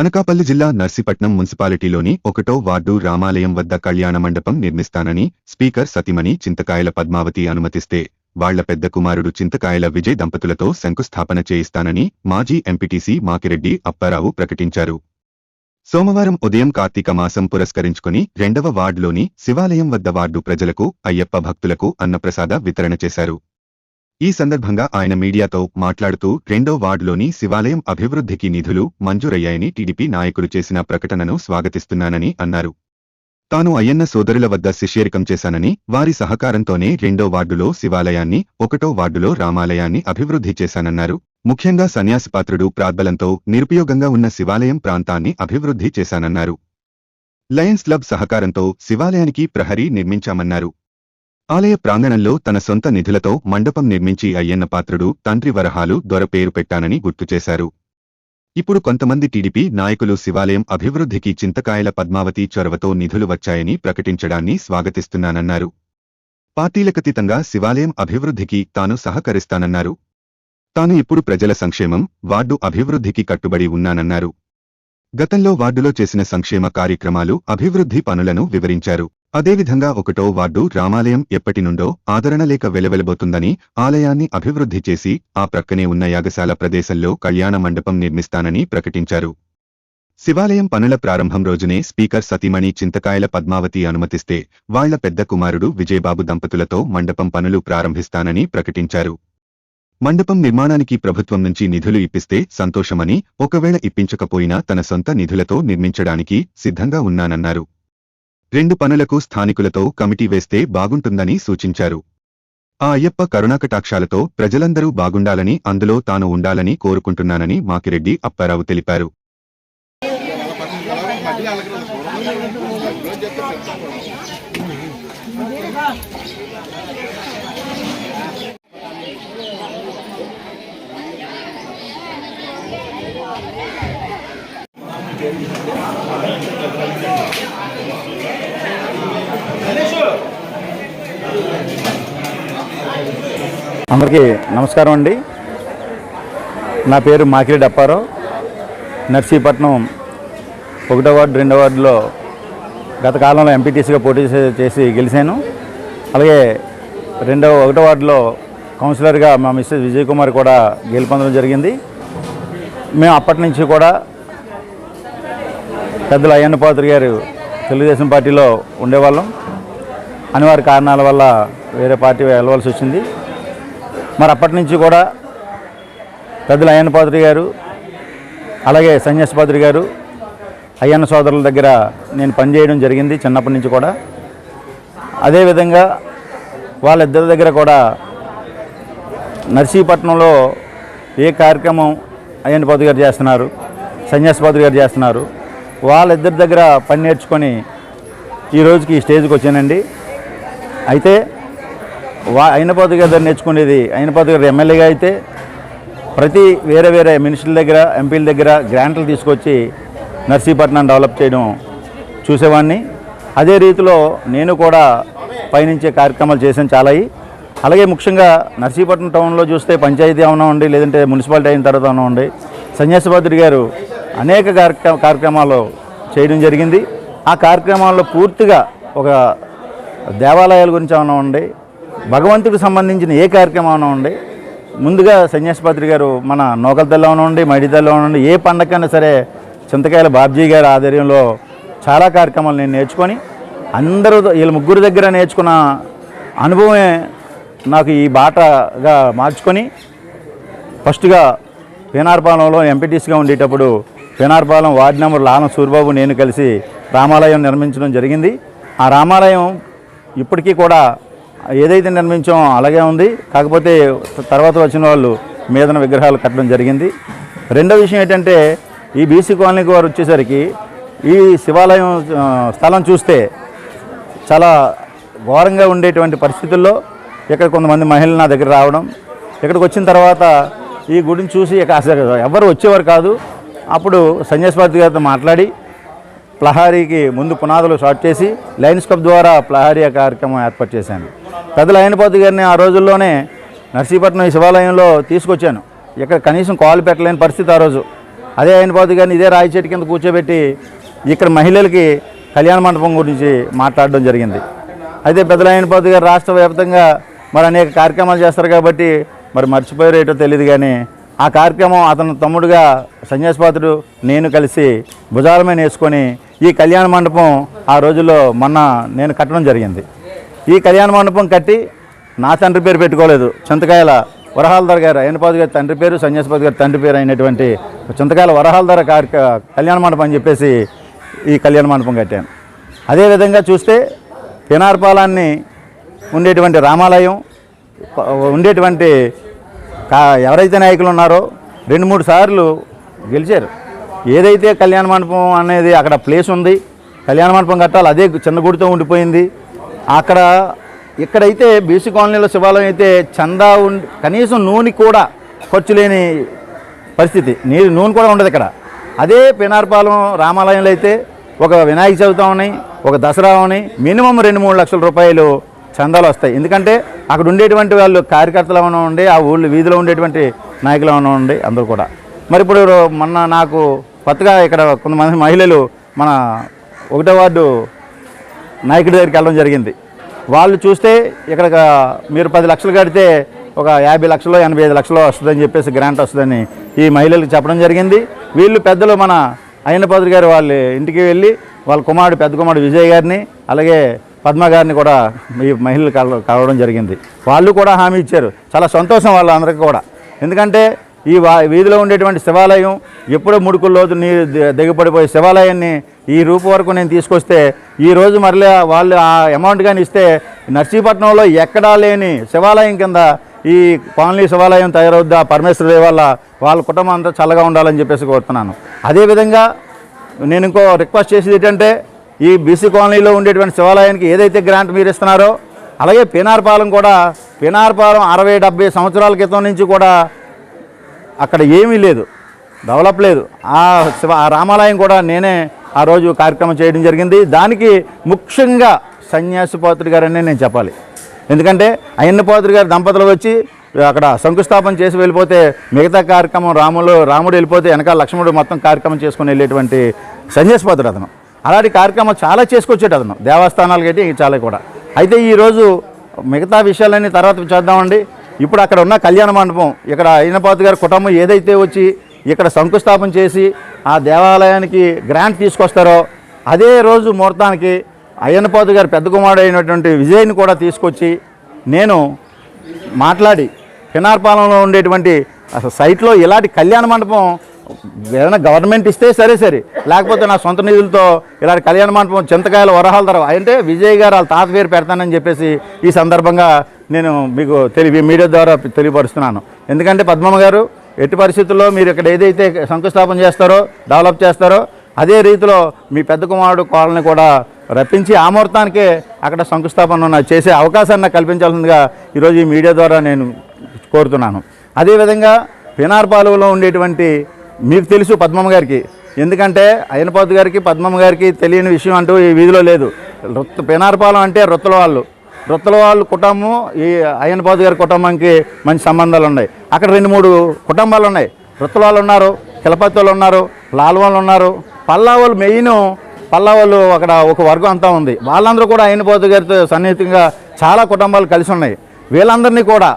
అనకాపల్లి జిల్లా నర్సీపట్నం మున్సిపాలిటీలోని ఒకటో వార్డు రామాలయం వద్ద కళ్యాణ మండపం నిర్మిస్తానని స్పీకర్ సతిమణి చింతకాయల పద్మావతి అనుమతిస్తే వాళ్ళ పెద్ద కుమారుడు చింతకాయల విజయ్ దంపతులతో శంకుస్థాపన చేయిస్తానని మాజీ ఎంపీటీసీ మాకిరెడ్డి అప్పారావు ప్రకటించారు. సోమవారం ఉదయం కార్తీక మాసం పురస్కరించుకుని రెండవ వార్డులోని శివాలయం వద్ద వార్డు ప్రజలకు అయ్యప్ప భక్తులకు అన్నప్రసాద వితరణ చేశారు. ఈ సందర్భంగా ఆయన మీడియాతో మాట్లాడుతూ రెండో వార్డులోని శివాలయం అభివృద్ధికి నిధులు మంజూరయ్యాయని టీడీపీ నాయకులు చేసిన ప్రకటనను స్వాగతిస్తున్నానని అన్నారు. తాను అయ్యన్న సోదరుల వద్ద శిష్యరికం చేశానని వారి సహకారంతోనే రెండో వార్డులో శివాలయాన్ని ఒకటో వార్డులో రామాలయాన్ని అభివృద్ధి చేశానన్నారు. ముఖ్యంగా సన్యాసిపాత్రుడు ప్రాద్బలంతో నిరుపయోగంగా ఉన్న శివాలయం ప్రాంతాన్ని అభివృద్ధి చేశానన్నారు. లయన్స్ క్లబ్ సహకారంతో శివాలయానికి ప్రహరీ నిర్మించామన్నారు. ఆలయ ప్రాంగణంలో తన సొంత నిధులతో మండపం నిర్మించి అయ్యన్న పాత్రుడు తండ్రి వరహాలు దొర పేరు పెట్టానని గుర్తుచేశారు ఇప్పుడు కొంతమంది టీడీపీ నాయకులు శివాలయం అభివృద్ధికి చింతకాయల పద్మావతి చొరవతో నిధులు వచ్చాయని ప్రకటించడాన్ని స్వాగతిస్తున్నానన్నారు. పార్టీలకతీతంగా శివాలయం అభివృద్ధికి తాను సహకరిస్తానన్నారు. తాను ఇప్పుడు ప్రజల సంక్షేమం వార్డు అభివృద్ధికి కట్టుబడి ఉన్నానన్నారు. గతంలో వార్డులో చేసిన సంక్షేమ కార్యక్రమాలు అభివృద్ధి పనులను వివరించారు. అదేవిధంగా ఒకటో వార్డు రామాలయం ఎప్పటి నుండో ఆదరణ లేక వెలవెలబోతుందని ఆలయాన్ని అభివృద్ధి చేసి ఆ ప్రక్కనే ఉన్న యాగశాల ప్రదేశంలో కళ్యాణ మండపం నిర్మిస్తానని ప్రకటించారు. శివాలయం పనుల ప్రారంభం రోజునే స్పీకర్ సతీమణి చింతకాయల పద్మావతి అనుమతిస్తే వాళ్ళ పెద్ద కుమారుడు విజయబాబు దంపతులతో మండపం పనులు ప్రారంభిస్తానని ప్రకటించారు. మండపం నిర్మాణానికి ప్రభుత్వం నుంచి నిధులు ఇప్పిస్తే సంతోషమని ఒకవేళ ఇప్పించకపోయినా తన సొంత నిధులతో నిర్మించడానికి సిద్ధంగా ఉన్నానన్నారు. రెండు పనులకు స్థానికులతో కమిటీ వేస్తే బాగుంటుందని సూచించారు. ఆ అయ్యప్ప కరుణాకటాక్షాలతో ప్రజలందరూ బాగుండాలని అందులో తాను ఉండాలని కోరుకుంటున్నానని మాకిరెడ్డి అప్పారావు తెలిపారు. అందరికీ నమస్కారం అండి. నా పేరు మాకిరెడ్డి అప్పారావు నర్సీపట్నం ఒకటో వార్డు రెండో వార్డులో గత కాలంలో ఎంపీటీసీగా పోటీ చేసి గెలిచాను. అలాగే రెండవ ఒకటో వార్డులో కౌన్సిలర్గా మా మిస్సెస్ విజయ్ కుమార్ కూడా గెలుపొందడం జరిగింది. మేము అప్పటి నుంచి కూడా పెద్దలు అయ్యన్న పాత్రి గారు తెలుగుదేశం పార్టీలో ఉండేవాళ్ళం. అనివార్య కారణాల వల్ల వేరే పార్టీ వెళ్ళవలసి వచ్చింది. మరి అప్పటి నుంచి కూడా పెద్దలు అయ్యన్న పాత్రి గారు అలాగే సన్యాస పాత్రి గారు అయ్యన్న సోదరుల దగ్గర నేను పనిచేయడం జరిగింది చిన్నప్పటి నుంచి కూడా. అదేవిధంగా వాళ్ళిద్దరి దగ్గర కూడా నర్సీపట్నంలో ఏ కార్యక్రమం అయ్యన్న పాత్రి గారు చేస్తున్నారు సన్యాస పాత్రి గారు చేస్తున్నారు వాళ్ళిద్దరి దగ్గర పని నేర్చుకొని ఈ రోజుకి ఈ స్టేజ్కి వచ్చానండి. అయితే వా అయినపాతి గారి నేర్చుకునేది అయినపాతి గారు ఎమ్మెల్యేగా అయితే ప్రతి వేరే వేరే మినిస్టర్ల దగ్గర ఎంపీల దగ్గర గ్రాంట్లు తీసుకొచ్చి నర్సీపట్నం డెవలప్ చేయడం చూసేవాడిని అదే రీతిలో నేను కూడా పయనించే కార్యక్రమాలు చేశాను చాలా అలాగే ముఖ్యంగా నర్సీపట్నం టౌన్లో చూస్తే పంచాయతీ ఏమైనా ఉండి లేదంటే మున్సిపాలిటీ అయిన తర్వాత అవనండి ఉండి గారు అనేక కార్యక్రమ కార్యక్రమాలు చేయడం జరిగింది. ఆ కార్యక్రమాల్లో పూర్తిగా ఒక దేవాలయాల గురించి ఏమైనా ఉండి భగవంతుడికి సంబంధించిన ఏ కార్యక్రమం ఉండి ముందుగా సన్యాసపాత్రి గారు మన నోకల్తల్లో ఉండి మైడితల్లో ఉండి ఏ పండగకైనా సరే చింతకాయల బాబ్జీ గారి ఆధ్వర్యంలో చాలా కార్యక్రమాలు నేను నేర్చుకొని అందరూ వీళ్ళ ముగ్గురు దగ్గర నేర్చుకున్న అనుభవమే నాకు ఈ బాటగా మార్చుకొని ఫస్ట్గా పేనార్పాలెంలో ఎంపీటీసీగా ఉండేటప్పుడు పేనార్పాలెం వార్డు నెంబర్ లాలం సూర్యబాబు నేను కలిసి రామాలయం నిర్మించడం జరిగింది. ఆ రామాలయం ఇప్పటికీ కూడా ఏదైతే నిర్మించామో అలాగే ఉంది. కాకపోతే తర్వాత వచ్చిన వాళ్ళు మీదన విగ్రహాలు కట్టడం జరిగింది. రెండో విషయం ఏంటంటే ఈ బీసీ కాలనీకి వారు వచ్చేసరికి ఈ శివాలయం స్థలం చూస్తే చాలా ఘోరంగా ఉండేటువంటి పరిస్థితుల్లో ఇక్కడ కొంతమంది మహిళలు నా దగ్గర రావడం ఇక్కడికి వచ్చిన తర్వాత ఈ గుడిని చూసి ఇక అసలు ఎవరు వచ్చేవారు కాదు. అప్పుడు సంజయస్వాతి గారితో మాట్లాడి ప్లహారీకి ముందు పునాదులు స్టార్ట్ చేసి లయన్స్ క్లబ్ ద్వారా ప్లహారీ కార్యక్రమం ఏర్పాటు చేశాను. పెద్దల అయినపోతు గారిని ఆ రోజుల్లోనే నర్సీపట్నం ఈ శివాలయంలో తీసుకొచ్చాను. ఇక్కడ కనీసం కాలు పెట్టలేని పరిస్థితి ఆ రోజు. అదే అయినపోతు గారిని ఇదే రాయి చెట్టు కింద కూర్చోబెట్టి ఇక్కడ మహిళలకి కళ్యాణ మండపం గురించి మాట్లాడడం జరిగింది. అయితే పెద్దల అయినపోతు గారు రాష్ట్ర వ్యాప్తంగా మరి అనేక కార్యక్రమాలు చేస్తారు కాబట్టి మరి మర్చిపోయారు ఏంటో తెలియదు కానీ ఆ కార్యక్రమం అతను తమ్ముడుగా సన్యాసపాత్రుడు నేను కలిసి భుజాల మీద వేసుకొని ఈ కళ్యాణ మండపం ఆ రోజుల్లో మొన్న నేను కట్టడం జరిగింది. ఈ కళ్యాణ మండపం కట్టి నా తండ్రి పేరు పెట్టుకోలేదు. చింతకాయల వరహాలధర్ గారు అయ్యనపాదు గారి తండ్రి పేరు సన్యాసిపాదు గారి తండ్రి పేరు అయినటువంటి చింతకాయల వరహాలధర కార్య కళ్యాణ మండపం అని చెప్పేసి ఈ కళ్యాణ మండపం కట్టాను. అదేవిధంగా చూస్తే పినార్పాలాన్ని ఉండేటువంటి రామాలయం ఉండేటువంటి కా- ఎవరైతే నాయకులు ఉన్నారో రెండు మూడు సార్లు గెలిచారు. ఏదైతే కళ్యాణ మండపం అనేది అక్కడ ప్లేస్ ఉంది కళ్యాణ మండపం కట్టాలి అదే చిన్న గుడితో ఉండిపోయింది. అక్కడ ఇక్కడైతే బీసీ కాలనీలో శివాలయం అయితే చందా ఉండి కనీసం నూనె కూడా ఖర్చు లేని పరిస్థితి. నీరు నూనె కూడా ఉండదు ఇక్కడ. అదే పినార్పాలెం రామాలయంలో అయితే ఒక వినాయక చవితి అని ఒక దసరా అని మినిమం రెండు మూడు లక్షల రూపాయలు చందాలు వస్తాయి. ఎందుకంటే అక్కడ ఉండేటువంటి వాళ్ళు కార్యకర్తలు ఏమైనా ఉండి ఆ ఊళ్ళో వీధిలో ఉండేటువంటి నాయకులు ఏమైనా ఉండి అందరూ కూడా. మరి ఇప్పుడు మొన్న నాకు కొత్తగా ఇక్కడ కొంతమంది మహిళలు మన ఒకటో వార్డు నాయకుడి దగ్గరికి వెళ్ళడం జరిగింది. వాళ్ళు చూస్తే ఇక్కడ మీరు పది లక్షలు కడితే ఒక యాభై లక్షలు ఎనభై ఐదు లక్షలు వస్తుందని చెప్పేసి గ్రాంట్ వస్తుందని ఈ మహిళలకు చెప్పడం జరిగింది. వీళ్ళు పెద్దలు మన అయ్యన్నపాదురు గారు వాళ్ళ ఇంటికి వెళ్ళి వాళ్ళ కుమారుడు పెద్ద కుమారుడు విజయ్ గారిని అలాగే పద్మ గారిని కూడా ఈ మహిళలు కల కలవడం జరిగింది. వాళ్ళు కూడా హామీ ఇచ్చారు. చాలా సంతోషం వాళ్ళందరికీ కూడా. ఎందుకంటే ఈ వీధిలో ఉండేటువంటి శివాలయం ఎప్పుడో ముడుకుల్లో నీరు దిగపడిపోయే శివాలయాన్ని ఈ రూపు వరకు నేను తీసుకొస్తే ఈ రోజు మరలా వాళ్ళు ఆ అమౌంట్ కానీ ఇస్తే నర్సీపట్నంలో ఎక్కడా లేని శివాలయం కింద ఈ కాలనీ శివాలయం తయారవుద్ది? ఆ వల్ల వాళ్ళ కుటుంబం అంతా చల్లగా ఉండాలని చెప్పేసి కోరుతున్నాను. అదేవిధంగా నేను ఇంకో రిక్వెస్ట్ చేసేది ఏంటంటే ఈ బీసీ కాలనీలో ఉండేటువంటి శివాలయానికి ఏదైతే గ్రాంట్ మీరు ఇస్తున్నారో అలాగే పినార్పాలెం కూడా పినార్పాలెం అరవై డెబ్బై సంవత్సరాల క్రితం నుంచి కూడా అక్కడ ఏమీ లేదు. డెవలప్ లేదు. ఆ శివ ఆ రామాలయం కూడా నేనే ఆ రోజు కార్యక్రమం చేయడం జరిగింది. దానికి ముఖ్యంగా సన్యాసిపాత్రుడు గారనే నేను చెప్పాలి. ఎందుకంటే అయ్యన్నపాత్రుడు గారి దంపతులు వచ్చి అక్కడ శంకుస్థాపన చేసి వెళ్ళిపోతే మిగతా కార్యక్రమం రాములు రాముడు వెళ్ళిపోతే వెనకాల లక్ష్మణుడు మొత్తం కార్యక్రమం చేసుకుని వెళ్ళేటువంటి సన్యాసిపాత్రుడు అతను. అలాంటి కార్యక్రమం చాలా చేసుకొచ్చేట అతను. దేవస్థానాలు కట్టి చాలా కూడా. అయితే ఈరోజు మిగతా విషయాలన్నీ తర్వాత చేద్దామండి. ఇప్పుడు అక్కడ ఉన్న కళ్యాణ మండపం ఇక్కడ అయినపాతి గారి కుటుంబం ఏదైతే వచ్చి ఇక్కడ శంకుస్థాపన చేసి ఆ దేవాలయానికి గ్రాంట్ తీసుకొస్తారో అదే రోజు ముహూర్తానికి అయ్యన్నపాతు గారి పెద్ద కుమారుడు అయినటువంటి విజయ్ని కూడా తీసుకొచ్చి నేను మాట్లాడి పినార్పాలెంలో ఉండేటువంటి అసలు సైట్లో ఇలాంటి కళ్యాణ మండపం ఏదైనా గవర్నమెంట్ ఇస్తే సరే సరే లేకపోతే నా సొంత నిధులతో ఇలాంటి కళ్యాణ మండపం చింతకాయల వరహాల ధర అంటే విజయ్ గారు వాళ్ళ తాత పేరు పెడతానని చెప్పేసి ఈ సందర్భంగా నేను మీకు తెలివి మీడియా ద్వారా తెలియపరుస్తున్నాను. ఎందుకంటే పద్మమ్మ గారు ఎట్టి పరిస్థితుల్లో మీరు ఇక్కడ ఏదైతే శంకుస్థాపన చేస్తారో డెవలప్ చేస్తారో అదే రీతిలో మీ పెద్ద కుమారుడు కోళ్ళని కూడా రప్పించి ఆ ముహూర్తానికే అక్కడ శంకుస్థాపన చేసే అవకాశాన్ని నాకు కల్పించాల్సిందిగా ఈరోజు ఈ మీడియా ద్వారా నేను కోరుతున్నాను. అదేవిధంగా పినార్పాలెంలో ఉండేటువంటి మీకు తెలుసు పద్మమ్మ గారికి. ఎందుకంటే అయ్యనపాతు గారికి పద్మమ్మ గారికి తెలియని విషయం అంటూ ఈ వీధిలో లేదు. రుత్ పినార్పాలెం అంటే వృత్తుల వాళ్ళు. రుత్తల వాళ్ళు కుటుంబం ఈ అయ్యనపాతు గారి కుటుంబానికి మంచి సంబంధాలు ఉన్నాయి. అక్కడ రెండు మూడు కుటుంబాలు ఉన్నాయి. వృత్తల వాళ్ళు ఉన్నారు కిలపతి వాళ్ళు ఉన్నారు లాల్వాళ్ళు ఉన్నారు. పల్లా వాళ్ళు మెయిన్ పల్లా వాళ్ళు అక్కడ ఒక వర్గం అంతా ఉంది. వాళ్ళందరూ కూడా అయ్యనపాతు గారితో సన్నిహితంగా చాలా కుటుంబాలు కలిసి ఉన్నాయి. వీళ్ళందరినీ కూడా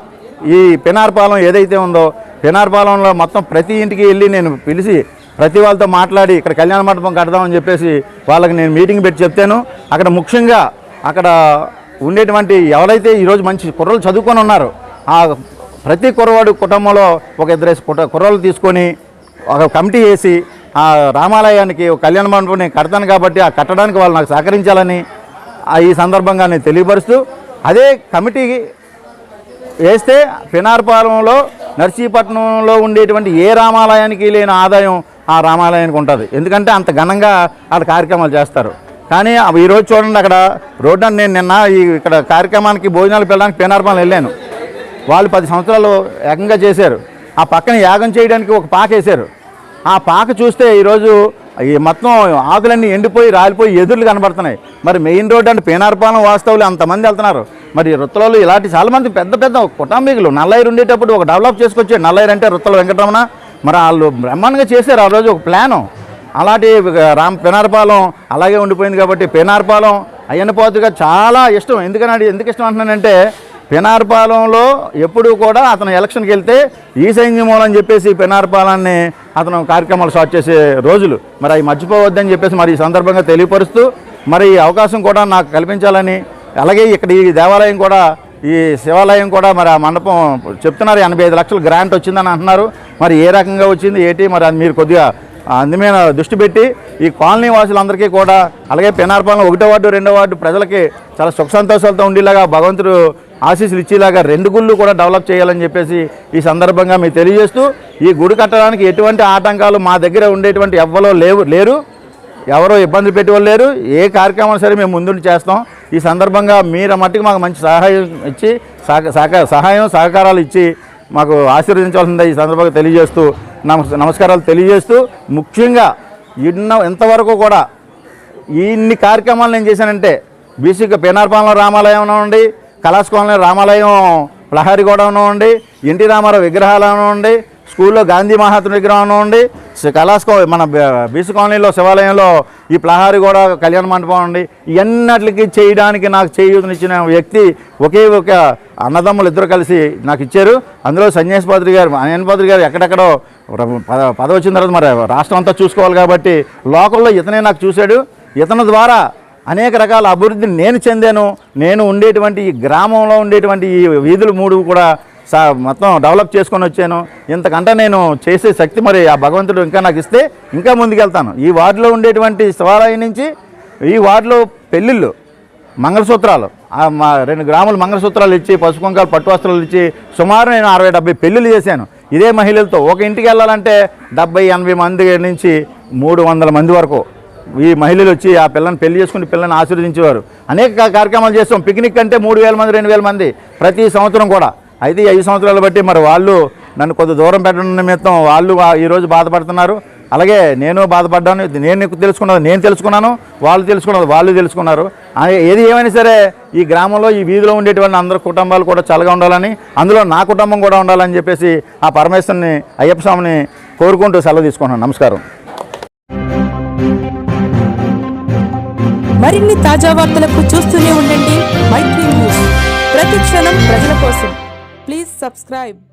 ఈ పినార్పాలెం ఏదైతే ఉందో పినార్పాలెంలో మొత్తం ప్రతి ఇంటికి వెళ్ళి నేను పిలిచి ప్రతి వాళ్ళతో మాట్లాడి ఇక్కడ కళ్యాణ మండపం కడదామని చెప్పేసి వాళ్ళకి నేను మీటింగ్ పెట్టి చెప్తాను. అక్కడ ముఖ్యంగా అక్కడ ఉండేటువంటి ఎవరైతే ఈరోజు మంచి కుర్రలు చదువుకొని ఉన్నారో ఆ ప్రతి కుర్రవాడు కుటుంబంలో ఒక ఇద్దరు కుట- కుర్రలు తీసుకొని ఒక కమిటీ వేసి ఆ రామాలయానికి ఒక కళ్యాణ మండపం నేను కడతాను కాబట్టి ఆ కట్టడానికి వాళ్ళు నాకు సహకరించాలని ఆ ఈ సందర్భంగా నేను తెలియపరుస్తూ అదే కమిటీ వేస్తే పినార్పాలెంలో నర్సీపట్నంలో ఉండేటువంటి ఏ రామాలయానికి లేని ఆదాయం ఆ రామాలయానికి ఉంటుంది. ఎందుకంటే అంత ఘనంగా వాళ్ళ కార్యక్రమాలు చేస్తారు. కానీ ఈరోజు చూడండి అక్కడ రోడ్డు నేను నిన్న ఈ ఇక్కడ కార్యక్రమానికి భోజనాలు పెళ్ళడానికి పినార్పాలెం వెళ్ళాను. వాళ్ళు పది సంవత్సరాలు ఏకంగా చేశారు. ఆ పక్కన యాగం చేయడానికి ఒక పాక వేశారు. ఆ పాక చూస్తే ఈరోజు ఈ మొత్తం ఆకులన్నీ ఎండిపోయి రాలిపోయి ఎదుర్లు కనబడుతున్నాయి. మరి మెయిన్ రోడ్ అంటే పేనార్పాలెం వాస్తవులు అంతమంది వెళ్తున్నారు? మరి వృత్తలలో ఇలాంటి చాలామంది పెద్ద పెద్ద కుటుంబీకులు నల్లైరు ఉండేటప్పుడు ఒక డెవలప్ చేసుకొచ్చాడు నల్లైరు అంటే రుత్తల వెంకటరమణ. మరి వాళ్ళు బ్రహ్మాండంగా చేశారు ఆ రోజు ఒక ప్లాను. అలాంటి రామ్ పెనార్పాలెం అలాగే ఉండిపోయింది కాబట్టి పెనార్పాలెం అయ్యన్నపోతుగా చాలా ఇష్టం. ఎందుకని ఎందుకు ఇష్టం అంటున్నానంటే పెనార్పాలెంలో ఎప్పుడూ కూడా అతను ఎలక్షన్కి వెళ్తే ఈ సైన్యం అని చెప్పేసి పెనార్పాలాన్ని అతను కార్యక్రమాలు స్టార్ట్ చేసే రోజులు. మరి అవి మర్చిపోవద్దని చెప్పేసి మరి ఈ సందర్భంగా తెలియపరుస్తూ మరి ఈ అవకాశం కూడా నాకు కల్పించాలని అలాగే ఇక్కడ ఈ దేవాలయం కూడా ఈ శివాలయం కూడా మరి ఆ మండపం చెప్తున్నారు. ఎనభై ఐదు లక్షలు గ్రాంట్ వచ్చిందని అంటున్నారు. మరి ఏ రకంగా వచ్చింది ఏంటి మరి అది మీరు కొద్దిగా అందమైన దృష్టి పెట్టి ఈ కాలనీ వాసులందరికీ కూడా అలాగే పెనార్పాలెం ఒకటో వార్డు రెండో వార్డు ప్రజలకి చాలా సుఖ సంతోషాలతో ఉండేలాగా భగవంతుడు ఆశీస్సులు ఇచ్చేలాగా రెండు గుళ్ళు కూడా డెవలప్ చేయాలని చెప్పేసి ఈ సందర్భంగా మీకు తెలియజేస్తూ ఈ గుడి కట్టడానికి ఎటువంటి ఆటంకాలు మా దగ్గర ఉండేటువంటి ఎవ్వరో లేవు లేరు. ఎవరో ఇబ్బంది పెట్టేవాళ్ళు లేరు. ఏ కార్యక్రమం సరే మేము ముందుండి చేస్తాం. ఈ సందర్భంగా మీరు మట్టుకు మాకు మంచి సహాయం ఇచ్చి సహక సహక- సహాయం సహకారాలు ఇచ్చి మాకు ఆశీర్వదించాల్సిందే ఈ సందర్భంగా తెలియజేస్తూ నమస్ నమస్కారాలు తెలియజేస్తూ ముఖ్యంగా ఇన్న ఇంతవరకు కూడా ఇన్ని కార్యక్రమాలు నేను చేశానంటే బీసీగా పేనార్పాలెంలో రామాలయం ఉండి కళాస్ రామాలయం ప్రహరి కూడా ఉండి ఎన్టీ రామారావు విగ్రహాలు ఉండి స్కూల్లో గాంధీ మహాత్ముడి విగ్రహం ఉండి కళాస్కో మన బీసీ కాలనీలో శివాలయంలో ఈ ప్లహారి కూడా కళ్యాణ మండపం ఉంది ఇవన్నట్లకి చేయడానికి నాకు చేయూతనిచ్చిన వ్యక్తి ఒకే ఒక అన్నదమ్ములు ఇద్దరు కలిసి నాకు ఇచ్చారు. అందులో సన్యాసి పాత్రి గారు అన్యాన్ పాత్రి గారు ఎక్కడెక్కడో పద పదవి వచ్చిన తర్వాత మరి రాష్ట్రం అంతా చూసుకోవాలి కాబట్టి లోకల్లో ఇతనే నాకు చూశాడు. ఇతని ద్వారా అనేక రకాల అభివృద్ధిని నేను చెందాను. నేను ఉండేటువంటి ఈ గ్రామంలో ఉండేటువంటి ఈ వీధులు మూడు కూడా సా మొత్తం డెవలప్ చేసుకొని వచ్చాను. ఇంతకంటే నేను చేసే శక్తి మరి ఆ భగవంతుడు ఇంకా నాకు ఇస్తే ఇంకా ముందుకెళ్తాను. ఈ వార్డులో ఉండేటువంటి శివాలయం నుంచి ఈ వార్డులో పెళ్ళిళ్ళు మంగళసూత్రాలు ఆ మా రెండు గ్రాములు మంగళసూత్రాలు ఇచ్చి పసుపు కుంకాలు పట్టు వస్త్రాలు ఇచ్చి సుమారు నేను అరవై డెబ్బై పెళ్ళిళ్ళు చేశాను. ఇదే మహిళలతో ఒక ఇంటికి వెళ్ళాలంటే డెబ్బై ఎనభై మంది నుంచి మూడు వందల మంది వరకు ఈ మహిళలు వచ్చి ఆ పిల్లని పెళ్ళి చేసుకుని పిల్లని ఆశీర్వదించేవారు. అనేక కార్యక్రమాలు చేస్తాం. పిక్నిక్ అంటే మూడు వేల మంది రెండు వేల మంది ప్రతి సంవత్సరం కూడా. అయితే ఈ ఐదు సంవత్సరాలు బట్టి మరి వాళ్ళు నన్ను కొద్ది దూరం పెట్టడం నిమిత్తం వాళ్ళు ఈరోజు బాధపడుతున్నారు. అలాగే నేను బాధపడ్డాను. నేను తెలుసుకున్నది నేను తెలుసుకున్నాను వాళ్ళు తెలుసుకున్నది వాళ్ళు తెలుసుకున్నారు. ఏది ఏమైనా సరే ఈ గ్రామంలో ఈ వీధిలో ఉండేటువంటి అందరు కుటుంబాలు కూడా చల్లగా ఉండాలని అందులో నా కుటుంబం కూడా ఉండాలని చెప్పేసి ఆ పరమేశ్వరుని అయ్యప్ప స్వామిని కోరుకుంటూ సెలవు తీసుకున్నాను నమస్కారం. మరిన్ని తాజా వార్తలకు చూస్తూనే ఉండండి. మైత్రి న్యూస్. ప్రతి క్షణం ప్రజల కోసం. Please subscribe.